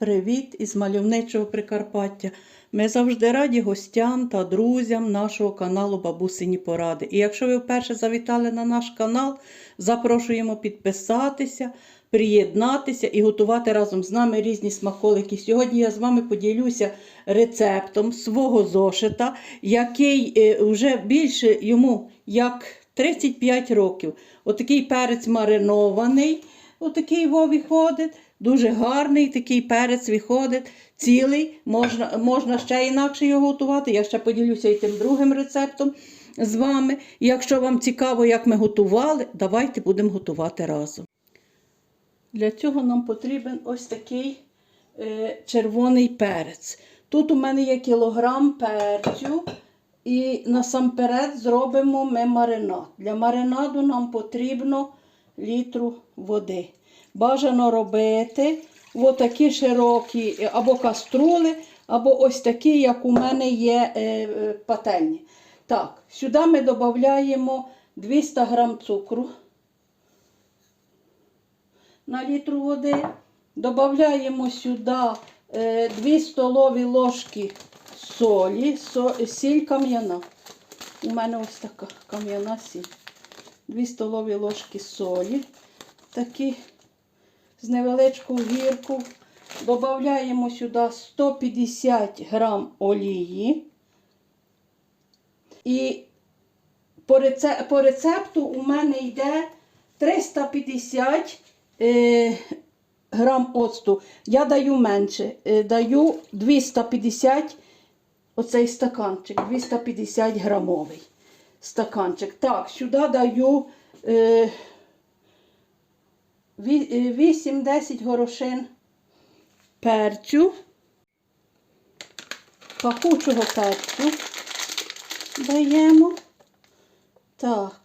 Привіт із мальовничого Прикарпаття. Ми завжди раді гостям та друзям нашого каналу Бабусині Поради. І якщо ви вперше завітали на наш канал, запрошуємо підписатися, приєднатися і готувати разом з нами різні смаколики. Сьогодні я з вами поділюся рецептом свого зошита, який е, вже більше йому як 35 років. Отакий перець маринований. Отакий во виходить. Дуже гарний такий перець виходить, цілий, можна, можна ще інакше його готувати. Я ще поділюся і тим другим рецептом з вами. Якщо вам цікаво, як ми готували, давайте будемо готувати разом. Для цього нам потрібен ось такий е, червоний перець. Тут у мене є кілограм перцю. І насамперед зробимо ми маринад. Для маринаду нам потрібно літру води. Бажано робити отакі широкі е, або каструли, або ось такі, як у мене є е, е, пательні. Так, сюди ми додаємо 200 г цукру на літру води. Додаємо сюди 2 столові ложки солі, со, сіль кам'яна. У мене ось така кам'яна сіль. 2 столові ложки солі. Такі з невеличку гірку. Додаємо сюди 150 грам олії. І по, рецепту, по рецепту у мене йде 350 е, грам оцту. Я даю менше. Е, даю 250 оцей стаканчик, 250 грамовий стаканчик. Так, сюди даю. Е, 8-10 горошин перцю, пахучого перцю даємо. Так,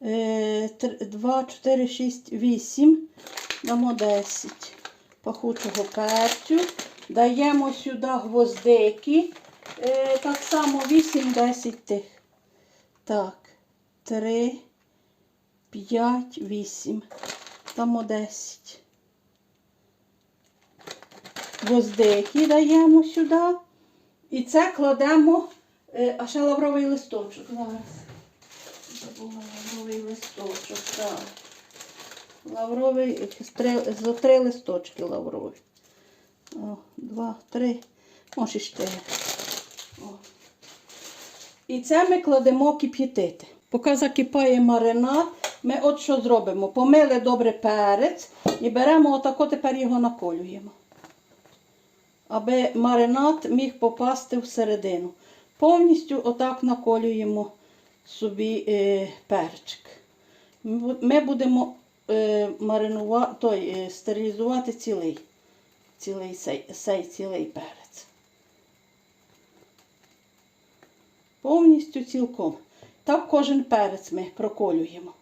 2, 4, 6, 8, дамо 10 пахучого перцю. Даємо сюди гвоздики, е, так само 8-10 тих. Так, 3, 5, 8. Там 10. Гвоздики даємо сюди. І це кладемо, е, а ще лавровий листочок. Зараз. Забула лавровий листочок. Так. Лавровий, три, за три листочки лаврові. О, два, три, може чотири. І це ми кладемо кип'ятити. Поки закипає маринад, ми от що зробимо? Помили добре перець і беремо отако тепер його наколюємо. Аби маринад міг попасти всередину. Повністю отак наколюємо собі е, перчик. Ми будемо е, маринувати, той, е, стерилізувати цілий, цілий сей, сей цілий перець. Повністю цілком. Так кожен перець ми проколюємо.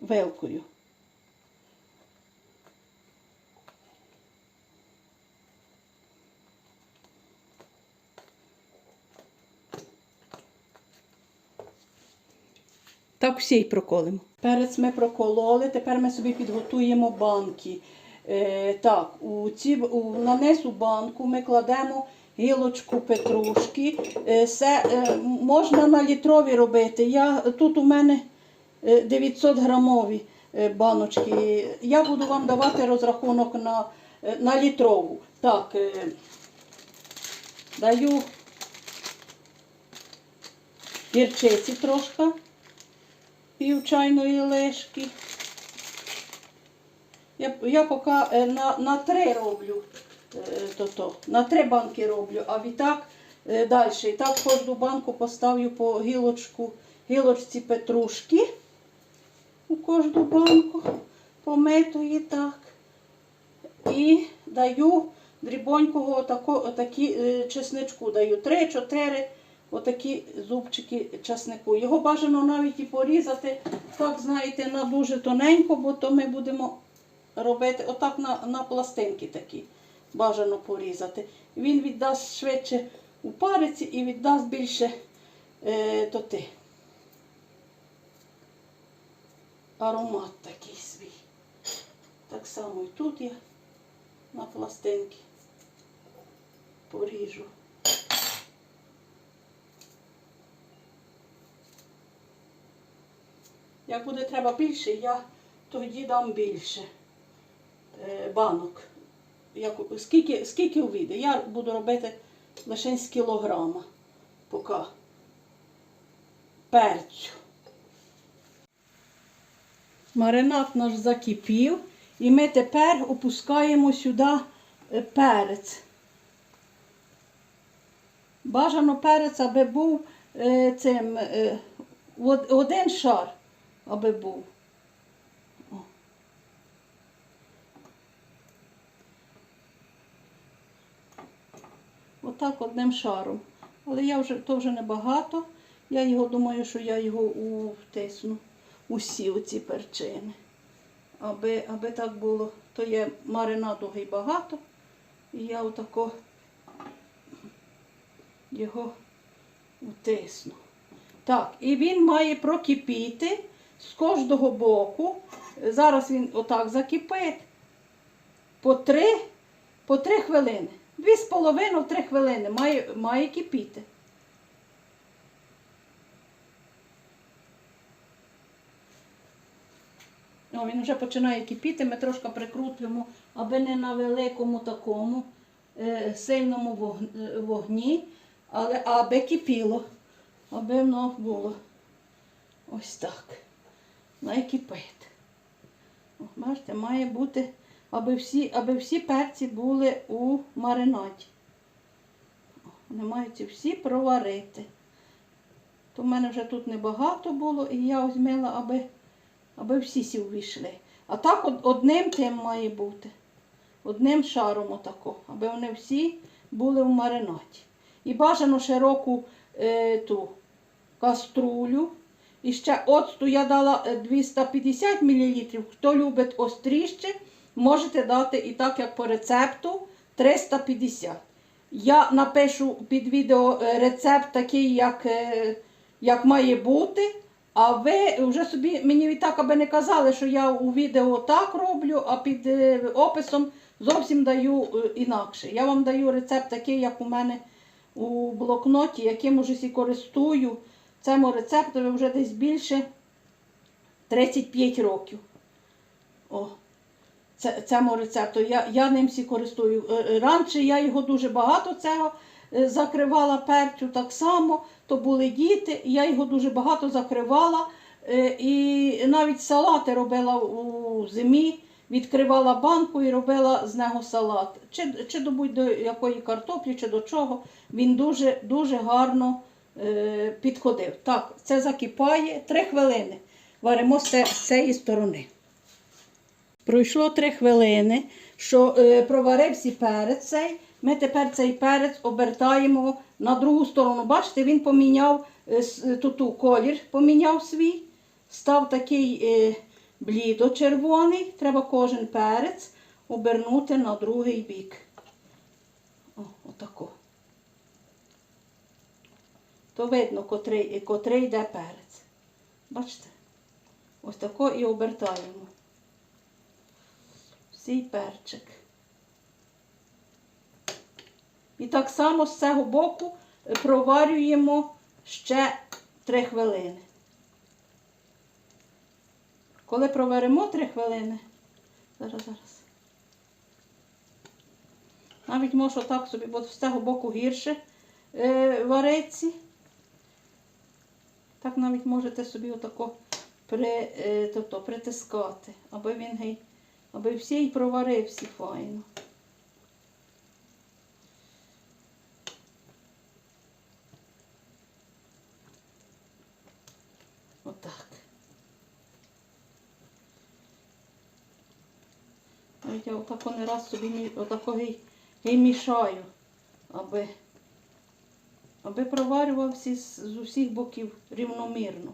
Вилкою. Так всі й проколимо. Перець ми прокололи, тепер ми собі підготуємо банки. Е, так, у ці, у, на низу банку ми кладемо гілочку петрушки. Е, все, е, можна на літрові робити. Я, тут у мене е, 900 грамові е, баночки. Я буду вам давати розрахунок на, на літрову. Так, даю гірчиці трошки, пів чайної лишки. Я, я поки е, на, на три роблю, е, то, то, на три банки роблю, а відтак е, далі. І так кожну банку поставлю по гілочку, гілочці петрушки. У кожну банку помитої так. І даю дрібонького отако, отакі чесничку. Даю 3-4 отакі зубчики чеснику. Його бажано навіть і порізати, так знаєте, на дуже тоненько, бо то ми будемо робити отак на, на пластинки такі. Бажано порізати. Він віддасть швидше у париці і віддасть більше е, тоти. аромат такий свій. Так само і тут я на пластинки поріжу. Як буде треба більше, я тоді дам більше банок. Як, скільки, скільки увійде? Я буду робити лише з кілограма поки перцю. Маринад наш закипів, і ми тепер опускаємо сюди е, перець. Бажано перець, аби був е, цим е, один шар, аби був. Отак одним шаром. Але я вже, то вже небагато. Я його думаю, що я його втисну усі оці перчини. Аби, аби так було, то є маринаду і багато. І я отако його втисну. Так, і він має прокипіти з кожного боку. Зараз він отак закипить по три, по три хвилини. Дві з половиною, три хвилини має, має кипіти. О, він вже починає кипіти, ми трошки прикрутимо, аби не на великому такому е, сильному е, вогні, але аби кипіло, аби воно було ось так. Має кипити. Бачите, має бути, аби всі, аби всі перці були у маринаді. Вони мають всі проварити. То в мене вже тут небагато було, і я озьмила, аби аби всі сі увійшли. А так одним тим має бути. Одним шаром отако, аби вони всі були в маринаді. І бажано широку е, ту каструлю. І ще оцту я дала е, 250 мл. Хто любить остріще, можете дати і так, як по рецепту 350. Я напишу під відео е, рецепт такий, як, е, як має бути. А ви вже собі мені відтак, аби не казали, що я у відео так роблю, а під е, описом зовсім даю інакше. Я вам даю рецепт такий, як у мене у блокноті, яким уже сі користую. Цьому рецепту вже десь більше 35 років. О, цьому рецепту. Я, я ним всі користую. Е, е, Раніше я його дуже багато цього е, закривала перцю так само, то були діти, я його дуже багато закривала. І навіть салати робила у зимі, відкривала банку і робила з нього салат. Чи, чи до будь-до якої картоплі, чи до чого. Він дуже, дуже гарно е, підходив. Так, це закипає 3 хвилини. Варимо з цієї сторони. Пройшло 3 хвилини, що е, проварився перець цей. Ми тепер цей перець обертаємо на другу сторону. Бачите, він поміняв е, с- туту колір, поміняв свій, став такий е, блідо-червоний. Треба кожен перець обернути на другий бік. О, отако. То видно, котрий, котрий йде перець. Бачите? Ось тако і обертаємо. Всій перчик. І так само з цього боку е, проварюємо ще 3 хвилини. Коли проваримо 3 хвилини, зараз, зараз. Навіть можу так собі, бо з цього боку гірше е, вариться. Так навіть можете собі отако при, е, тобто, притискати, аби він гей, аби всі й проварився файно. Отак. Навіть я отако не раз собі отако гей мішаю, аби, аби проварювався з усіх боків рівномірно.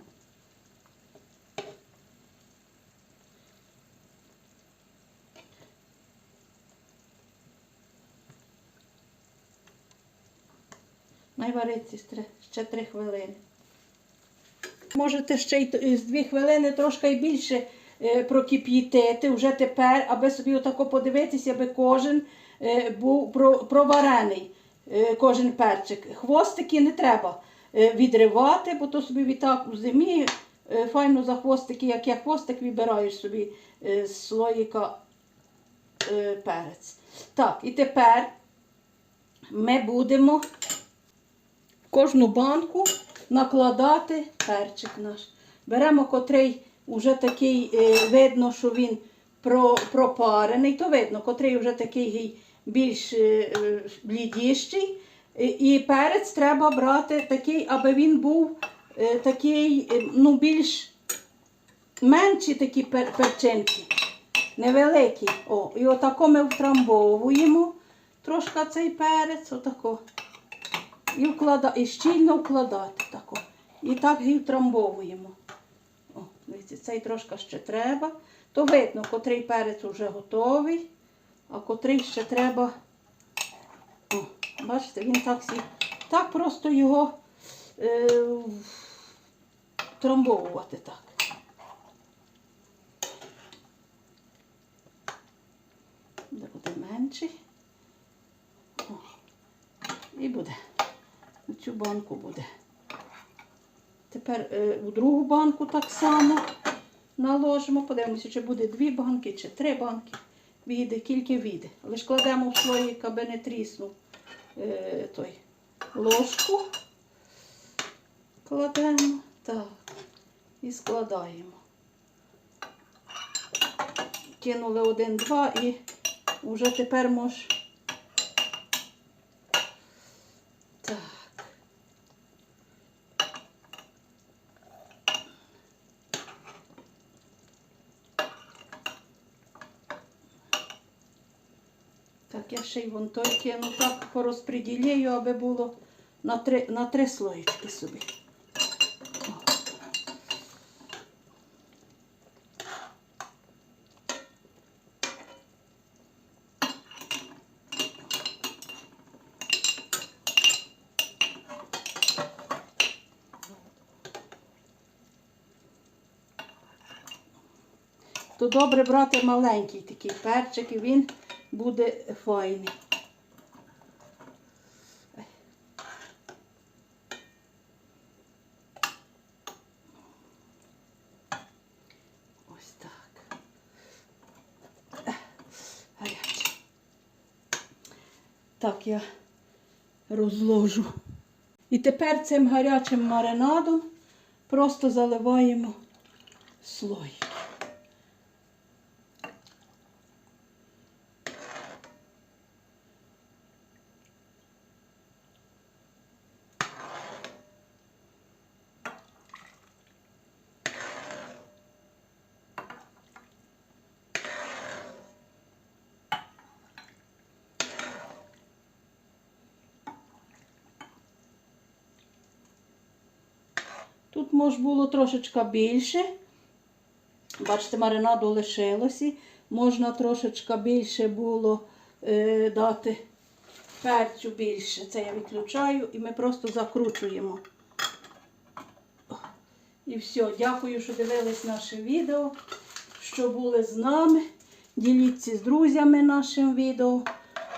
Найвариться ще три хвилини. Можете ще й з дві хвилини трошки більше е, прокип'ятити вже тепер, аби собі отако подивитися, аби кожен е, був проварений, е, кожен перчик. Хвостики не треба відривати, бо то собі відтак у зимі файно за хвостики, як я хвостик вибираєш собі з слоїка перець. Так, і тепер ми будемо кожну банку накладати перчик наш. Беремо котрий вже такий, е, видно, що він пропарений, то видно, котрий вже такий більш е, е. І, і перець треба брати такий, аби він був такий, ну, більш менші такі пер, перчинки, невеликі. О, і отако ми втрамбовуємо трошки цей перець, отако. І, вклада... і щільно вкладати тако. І так і втрамбовуємо. О, дивіться, цей трошки ще треба. То видно, котрий перець вже готовий, а котрий ще треба. О, бачите, він так сі... Так просто його е... трамбовувати так. Де буде менший. О, і буде. У цю банку буде. Тепер е, у другу банку так само наложимо. Подивимося, чи буде дві банки, чи три банки. Віде, кілька віде. Але ж кладемо в слоїк, аби не тріснув е, той ложку. Кладемо так. І складаємо. Кинули один-два і вже тепер мож. Й вон той кину так порозпреділюю, аби було на три, на три слоєчки собі. То добре брати маленький такий перчик, і він буде файний. Ось так. Так я розложу. І тепер цим гарячим маринадом просто заливаємо слой. Тут може було трошечка більше. Бачите, маринаду лишилося. Можна трошечка більше було е, дати перцю більше. Це я відключаю і ми просто закручуємо. І все. Дякую, що дивились наше відео, що були з нами. Діліться з друзями нашим відео.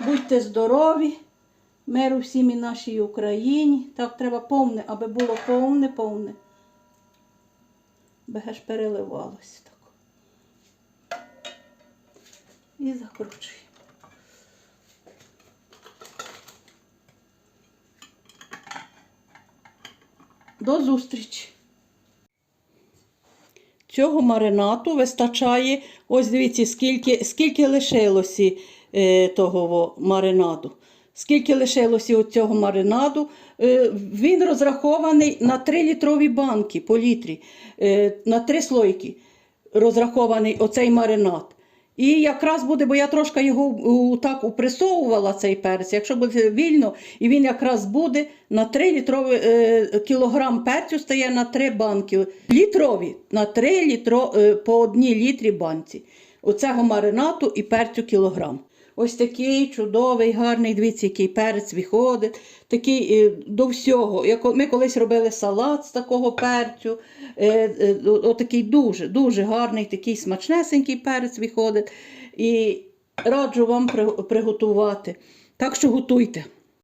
Будьте здорові. Миру всім і нашій Україні. Так треба повне, аби було повне, повне. Беге переливалося так. І закручуємо. До зустрічі! Цього маринату вистачає, ось дивіться, скільки, скільки лишилося е, того маринаду. Скільки лишилося цього маринаду. Е, він розрахований на 3 літрові банки по літрі, е, на 3 слойки розрахований оцей маринад. І якраз буде, бо я трошки його так упресовувала, цей перець. Якщо буде вільно, і він якраз буде на 3 літрові е, кілограм перцю стає на 3 банки. Літрові на 3 літро, по одній літрі банці. Оцього маринату і перцю кілограм. Ось такий чудовий, гарний, дивіться, який перець виходить. Такий е, до всього. Ми колись робили салат з такого перцю. Е, е, Отакий дуже, дуже гарний, такий смачнесенький перець виходить. І раджу вам приготувати. Так що готуйте.